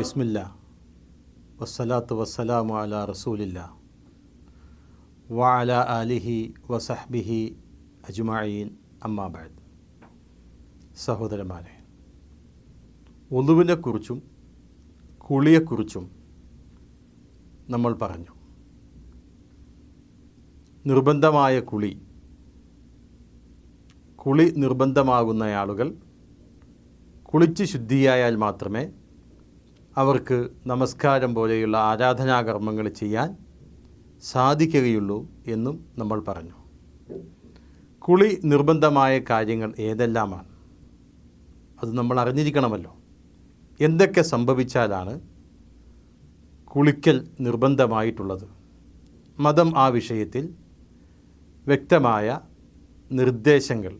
ബിസ്മില്ല. വസ്സലാത്തു വസ്സലാമു അല റസൂലില്ല. വഅല ആലിഹി വസഹ്ബിഹി അജ്മഈൻ. അമ്മാബാദ് സഹോദരന്മാരെ ഒന്നുവിനെക്കുറിച്ചും കുളിയെക്കുറിച്ചും നമ്മൾ പറഞ്ഞു. നിർബന്ധമായ കുളി കുളി നിർബന്ധമാകുന്ന ആളുകൾ കുളിച്ച് ശുദ്ധിയായാൽ മാത്രമേ അവർക്ക് നമസ്കാരം പോലെയുള്ള ആരാധനാകർമ്മങ്ങൾ ചെയ്യാൻ സാധിക്കുകയുള്ളൂ എന്നും നമ്മൾ പറഞ്ഞു. കുളി നിർബന്ധമായ കാര്യങ്ങൾ ഏതെല്ലാമാണ്? അത് നമ്മൾ അറിഞ്ഞിരിക്കണമല്ലോ. എന്തൊക്കെ സംഭവിച്ചാലാണ് കുളിക്കൽ നിർബന്ധമായിട്ടുള്ളത്? മതം ആ വിഷയത്തിൽ വ്യക്തമായ നിർദ്ദേശങ്ങൾ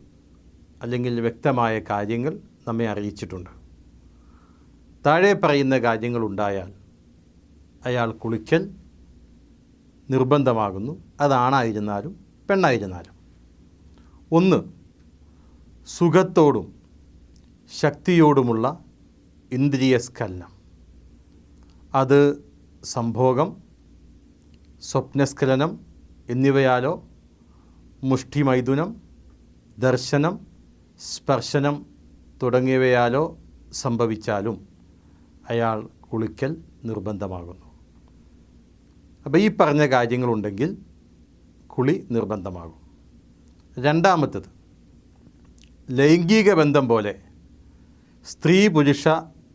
അല്ലെങ്കിൽ വ്യക്തമായ കാര്യങ്ങൾ നമ്മെ അറിയിച്ചിട്ടുണ്ട്. താഴെ പറയുന്ന കാര്യങ്ങളുണ്ടായാൽ അയാൾ കുളിക്കൽ നിർബന്ധമാകുന്നു. അതാണായിരുന്നാലും പെണ്ണായിരുന്നാലും. ഒന്ന് സുഖത്തോടും ശക്തിയോടുമുള്ള ഇന്ദ്രിയ സ്കലനം അത് സംഭോഗം സ്വപ്നസ്ഖലനം എന്നിവയാലോ മുഷ്ടിമൈഥുനം ദർശനം സ്പർശനം തുടങ്ങിയവയാലോ സംഭവിച്ചാലും. അയാൾ കുളിക്കൽ നിർബന്ധമാകുന്നു. അപ്പോൾ ഈ പറഞ്ഞ കാര്യങ്ങളുണ്ടെങ്കിൽ കുളി നിർബന്ധമാകും. രണ്ടാമത്തത് ലൈംഗിക ബന്ധം പോലെ സ്ത്രീ പുരുഷ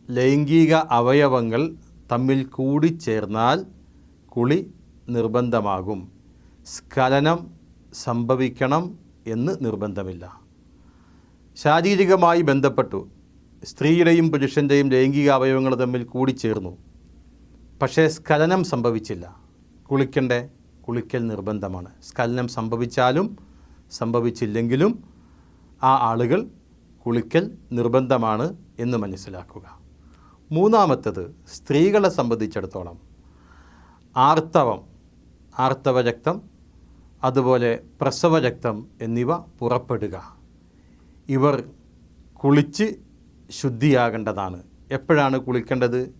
ലൈംഗിക അവയവങ്ങൾ തമ്മിൽ കൂടിച്ചേർന്നാൽ കുളി നിർബന്ധമാകും. സ്ഖലനം സംഭവിക്കണം എന്ന് നിർബന്ധമില്ല. ശാരീരികമായി ബന്ധപ്പെട്ടു. സ്ത്രീയുടെയും പുരുഷന്റെയും ലൈംഗിക അവയവങ്ങൾ തമ്മിൽ കൂടിച്ചേർന്നു. പക്ഷേ സ്ഖലനം സംഭവിച്ചില്ല. കുളിക്കണ്ടേ? കുളിക്കൽ നിർബന്ധമാണ്. സ്ഖലനം സംഭവിച്ചാലും സംഭവിച്ചില്ലെങ്കിലും ആ ആളുകൾ കുളിക്കൽ നിർബന്ധമാണ് എന്ന് മനസ്സിലാക്കുക. മൂന്നാമത്തത് സ്ത്രീകളെ സംബന്ധിച്ചിടത്തോളം ആർത്തവം ആർത്തവരക്തം അതുപോലെ പ്രസവരക്തം എന്നിവ പുറപ്പെടുക. ഇവർ കുളിച്ച് ശുദ്ധിയാകേണ്ടതാണ്. എപ്പോഴാണ് കുളിക്കേണ്ടത്?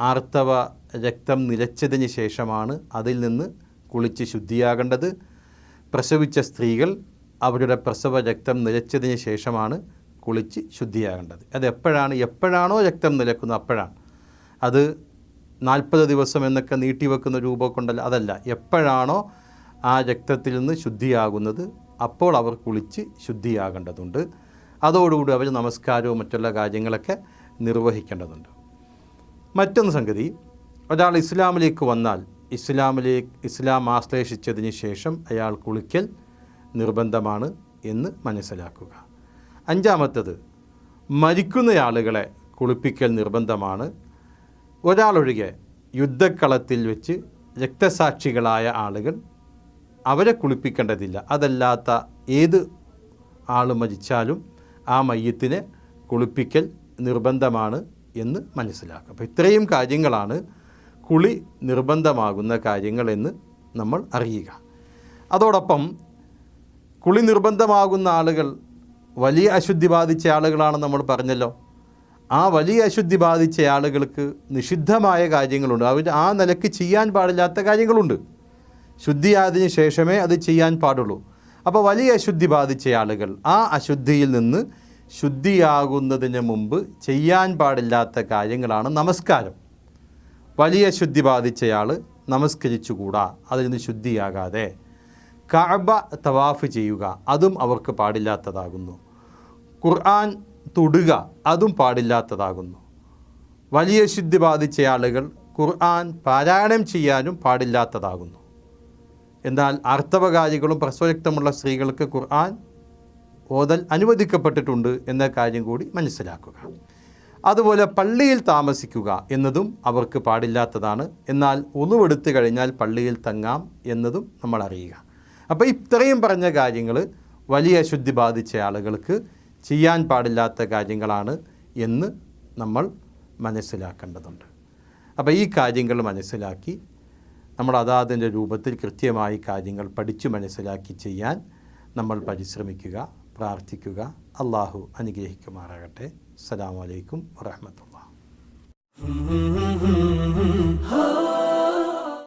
ആർത്തവ രക്തം നിലച്ചതിന് ശേഷമാണ് അതിൽ നിന്ന് കുളിച്ച് ശുദ്ധിയാകേണ്ടത്. പ്രസവിച്ച സ്ത്രീകൾ അവരുടെ പ്രസവ രക്തം നിലച്ചതിന് ശേഷമാണ് കുളിച്ച് ശുദ്ധിയാകേണ്ടത്. അത് എപ്പോഴാണ് എപ്പോഴാണോ രക്തം നിലക്കുന്നത് അപ്പോഴാണ്. അത് നാൽപ്പത് ദിവസം എന്നൊക്കെ നീട്ടിവെക്കുന്ന രൂപമൊക്കെ അതല്ല. എപ്പോഴാണോ ആ രക്തത്തിൽ നിന്ന് ശുദ്ധിയാകുന്നത് അപ്പോൾ അവർ കുളിച്ച് ശുദ്ധിയാകേണ്ടതുണ്ട്. അതോടുകൂടി അവർ നമസ്കാരവും മറ്റുള്ള കാര്യങ്ങളൊക്കെ നിർവഹിക്കേണ്ടതുണ്ട്. മറ്റൊന്ന് സംഗതി ഒരാൾ ഇസ്ലാമിലേക്ക് വന്നാൽ ഇസ്ലാമിലേക്ക് ഇസ്ലാം ആശ്ലേഷിച്ചതിന് ശേഷം അയാൾ കുളിക്കൽ നിർബന്ധമാണ് എന്ന് മനസ്സിലാക്കുക. അഞ്ചാമത്തത് മരിക്കുന്നയാളുകളെ കുളിപ്പിക്കൽ നിർബന്ധമാണ്. ഒരാളൊഴികെ യുദ്ധക്കളത്തിൽ വെച്ച് രക്തസാക്ഷികളായ ആളുകൾ അവരെ കുളിപ്പിക്കേണ്ടതില്ല. അതല്ലാത്ത ഏത് ആൾ മരിച്ചാലും ആ മയ്യത്തിനെ കുളിപ്പിക്കൽ നിർബന്ധമാണ് എന്ന് മനസ്സിലാക്കുക. അപ്പോൾ ഇത്രയും കാര്യങ്ങളാണ് കുളി നിർബന്ധമാകുന്ന കാര്യങ്ങളെന്ന് നമ്മൾ അറിയുക. അതോടൊപ്പം കുളി നിർബന്ധമാകുന്ന ആളുകൾ വലിയ അശുദ്ധി ബാധിച്ച ആളുകളാണെന്ന് നമ്മൾ പറഞ്ഞല്ലോ. ആ വലിയ അശുദ്ധി ബാധിച്ച ആളുകൾക്ക് നിഷിദ്ധമായ കാര്യങ്ങളുണ്ട്. അവർ ആ നിലയ്ക്ക് ചെയ്യാൻ പാടില്ലാത്ത കാര്യങ്ങളുണ്ട്. ശുദ്ധിയായതിനു ശേഷമേ അത് ചെയ്യാൻ പാടുള്ളൂ. അപ്പോൾ വലിയ അശുദ്ധി ബാധിച്ച ആളുകൾ ആ അശുദ്ധിയിൽ നിന്ന് ശുദ്ധിയാകുന്നതിന് മുമ്പ് ചെയ്യാൻ പാടില്ലാത്ത കാര്യങ്ങളാണ് നമസ്കാരം. വലിയ ശുദ്ധി ബാധിച്ചയാൾ നമസ്കരിച്ചുകൂടാ അതിൽ നിന്ന് ശുദ്ധിയാകാതെ. കഅബ തവാഫ് ചെയ്യുക അതും അവർക്ക് പാടില്ലാത്തതാകുന്നു. ഖുർആൻ തൊടുക അതും പാടില്ലാത്തതാകുന്നു. വലിയ ശുദ്ധി ബാധിച്ച ആളുകൾ ഖുർആൻ പാരായണം ചെയ്യാനും പാടില്ലാത്തതാകുന്നു. എന്നാൽ ആർത്തവകാരികളും പ്രസവയുക്തമുള്ള സ്ത്രീകൾക്ക് ഖുർആൻ ഓതൽ അനുവദിക്കപ്പെട്ടിട്ടുണ്ട് എന്ന കാര്യം കൂടി മനസ്സിലാക്കുക. അതുപോലെ പള്ളിയിൽ താമസിക്കുക എന്നതും അവർക്ക് പാടില്ലാത്തതാണ്. എന്നാൽ ഒന്നുവെടുത്തു കഴിഞ്ഞാൽ പള്ളിയിൽ തങ്ങാം എന്നതും നമ്മൾ അറിയുക. അപ്പോൾ ഇത്രയും പറഞ്ഞ കാര്യങ്ങൾ വലിയ ശുദ്ധി ബാധിച്ച ആളുകൾക്ക് ചെയ്യാൻ പാടില്ലാത്ത കാര്യങ്ങളാണ് എന്ന് നമ്മൾ മനസ്സിലാക്കേണ്ടതുണ്ട്. അപ്പോൾ ഈ കാര്യങ്ങൾ മനസ്സിലാക്കി നമ്മൾ അതാതിന്റെ രൂപത്തിൽ കൃത്യമായി കാര്യങ്ങൾ പഠിച്ചു മനസ്സിലാക്കി ചെയ്യാൻ നമ്മൾ പരിശ്രമിക്കുക പ്രാർത്ഥിക്കുക. അള്ളാഹു അനുഗ്രഹിക്കുമാറാകട്ടെ. അസ്സാം വലൈക്കും വറഹമത്തുള്ള